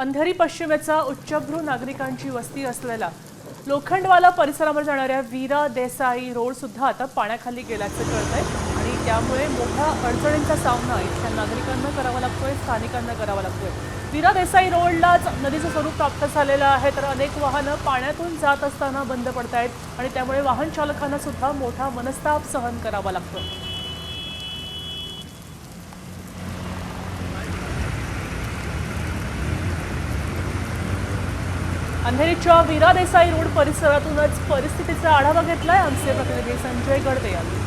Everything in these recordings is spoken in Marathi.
अंधेरी पश्चिमेचा उच्चभ्रू नागरिकांची वस्ती असलेला लोखंडवाला परिसरावर जाणाऱ्या वीरा देसाई रोड सुद्धा आता पाण्याखाली गेल्याचं कळत आहे आणि त्यामुळे मोठ्या अडचणींचा सामना इथल्या नागरिकांना करावा लागतोय स्थानिकांना करावा लागतोय. वीरा देसाई रोडलाच नदीचं स्वरूप प्राप्त झालेलं आहे तर अनेक वाहनं पाण्यातून जात असताना बंद पडतायत आणि त्यामुळे वाहन चालकांना सुद्धा मोठा मनस्ताप सहन करावा लागतो अंधेरीच्या वीरा देसाई रोड परिसरातूनच परिस्थितीचा आढावा घेतलाय. आमचे प्रतिनिधी संजय गडदे यांनी.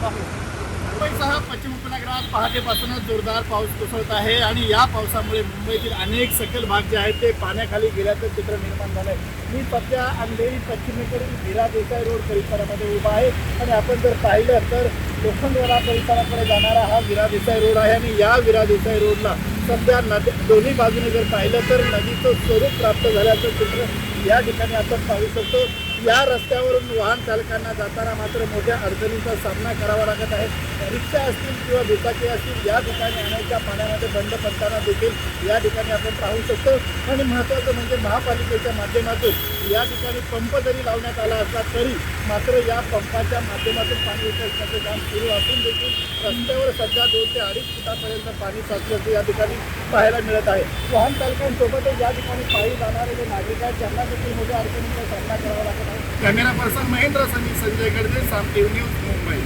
मुंबईसह पश्चिम उपनगरात पहाटेपासूनच जोरदार पाऊस कोसळत आहे आणि या पावसामुळे मुंबईतील अनेक सखल भाग जे आहेत ते पाण्याखाली गेल्याचं चित्र निर्माण झालंय. मी सध्या अंधेरी पश्चिमेकडील वीरा देसाई रोड परिसरामध्ये उभा आहे आणि आपण जर पाहिलं तर लोखंडवाला परिसराकडे जाणारा हा विरा देसाई रोड आहे आणि या विरा देसाई रोडला सध्या नदी दोन्ही बाजूने जर पाहिलं तर नदीचं स्वरूप प्राप्त झाल्याचं चित्र या ठिकाणी आपण पाहू शकतो. या रस्त्यावरून वाहन चालकांना जाताना मात्र मोठ्या अडचणीचा सामना करावा लागत आहे. रिक्षा असतील किंवा दुचाकी असतील या ठिकाणी अनेकदा पाण्यामध्ये बंद पडताना देखील या ठिकाणी आपण पाहू शकतो. आणि महत्त्वाचं म्हणजे महापालिकेच्या माध्यमातून या ठिकाणी पंप जरी लावण्यात आला असला तरी मात्र या पंपाच्या माध्यमातून पाणी उचलण्याचं काम सुरू असून देखील रस्त्यावर सध्या दोन ते अडीच फुटापर्यंत पाणी साचल्याचं या ठिकाणी पाहायला मिळत आहे. वाहन चालकांसोबतच या ठिकाणी पायी जाणारे जे नागरिक आहेत त्यांना देखील मोठ्या अडचणींचा सामना करावा लागत आहे. Camera person Mahendra Sunny Sanjay Gadade Saam news Mumbai.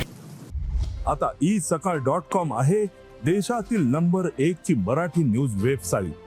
आता ई सकाळ डॉट कॉम आहे देशातील नंबर एक ची मराठी न्यूज वेबसाईट.